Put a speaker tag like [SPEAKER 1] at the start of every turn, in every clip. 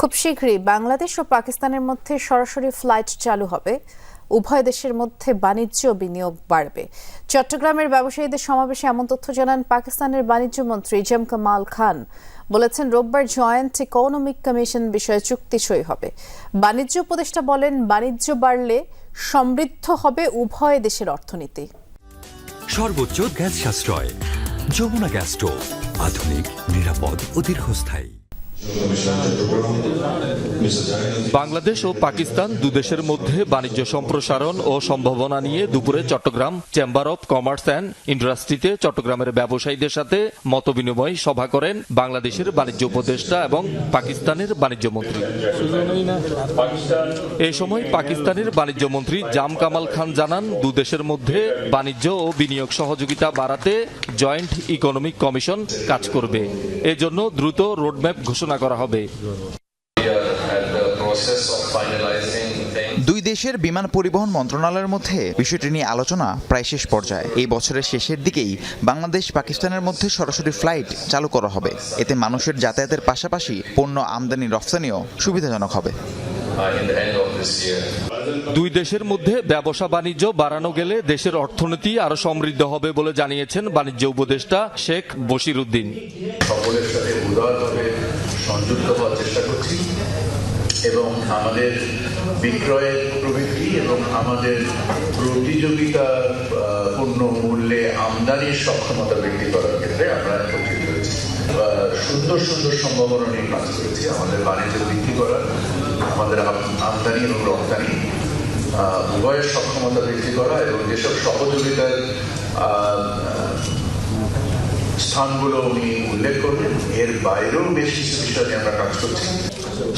[SPEAKER 1] খুব শীঘ্রই বাংলাদেশ ও পাকিস্তানের মধ্যে সরাসরি ফ্লাইট চালু হবে। উভয় দেশের মধ্যে বাণিজ্য বিনিয়োগ বাড়বে। চট্টগ্রামের ব্যবসায়ীদের সমাবেশে এমন তথ্য জানান পাকিস্তানের বাণিজ্য মন্ত্রী জম কামাল খান। বলেছেন, রোববার জয়েন্ট ইকোনমিক কমিশন বিষয়ে চুক্তি সই হবে। বাণিজ্য উপদেষ্টা বলেন, বাণিজ্য বাড়লে সমৃদ্ধ হবে উভয় দেশের অর্থনীতি।
[SPEAKER 2] সর্বোচ্চ গ্যাস সাশ্রয়, যমুনা গ্যাস স্টোভ, আধুনিক, নিরাপদ ও দীর্ঘস্থায়ী।
[SPEAKER 3] বাংলাদেশ ও পাকিস্তান দুদেশের মধ্যে বাণিজ্য সম্প্রসারণ ও সম্ভাবনা নিয়ে দুপুরে Chattogram chamber of commerce and ইন্ডাস্ট্রিতে চট্টগ্রামের ব্যবসায়ীদের সাথে মতবিনিময় সভা করেন বাংলাদেশের বাণিজ্য উপদেষ্টা এবং পাকিস্তানের বাণিজ্য মন্ত্রী। এ সময় পাকিস্তানের বাণিজ্য মন্ত্রী জাম কামাল খান জানান দুদেশের মধ্যে বাণিজ্য ও বিনিয়োগ সহযোগিতা বাড়াতে জয়েন্ট ইকোনমিক কমিশন কাজ করবে। এজন্য দ্রুত রোডম্যাপ ঘোষণা করা হবে.
[SPEAKER 4] দুই দেশের বিমান পরিবহন মন্ত্রণালয়ের মধ্যে বিষয়টি নিয়ে আলোচনা প্রায় শেষ পর্যায়ে এই বছরের শেষের দিকেই বাংলাদেশ পাকিস্তানের মধ্যে সরাসরি ফ্লাইট চালু করা হবে এতে মানুষের যাতায়াতের পাশাপাশি পণ্য আমদানি রফতানিও সুবিধাজনক হবে.
[SPEAKER 3] দুই দেশের মধ্যে ব্যবসা বাণিজ্য বাড়ানো গেলে দেশের অর্থনীতি আরও সমৃদ্ধ হবে বলে জানিয়েছেন বাণিজ্য উপদেষ্টা শেখ বশির উদ্দিন
[SPEAKER 5] সকলের সাথে উদারভাবে সংযুক্ত হওয়ার চেষ্টা করছি এবং আমাদের বিক্রয়ের প্রবৃদ্ধি এবং আমাদের প্রতিযোগিতা পূর্ণ মূল্যে আমদানির সক্ষমতা বৃদ্ধি করার ক্ষেত্রে আমরা একত্রিত হয়েছি। সুন্দর সুন্দর সম্ভাবনা নিয়ে কাজ করেছি। আমাদের বাণিজ্য বৃদ্ধি করার আমাদের আম- আমদানি এবং রপ্তানি উভয়ের সক্ষমতা বৃদ্ধি করা এবং যেসব সহযোগিতার স্থানগুলো উনি উল্লেখ করবেন এর বাইরেও বেশ কিছু বিষয় নিয়ে আমরা কাজ করছি।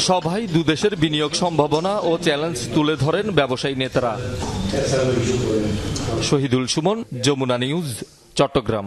[SPEAKER 3] সভায় দুদেশের বিনিয়োগ সম্ভাবনা ও চ্যালেঞ্জ তুলে ধরেন ব্যবসায়ী নেতারা। শহীদুল সুমন, যমুনা নিউজ, চট্টগ্রাম।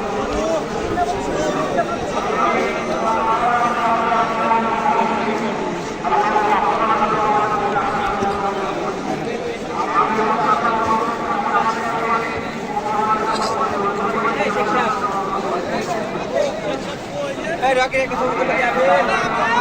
[SPEAKER 6] ਜਾ ਕੇ ਕਿਸੇ ਨੂੰ ਲੈ ਆਵੇ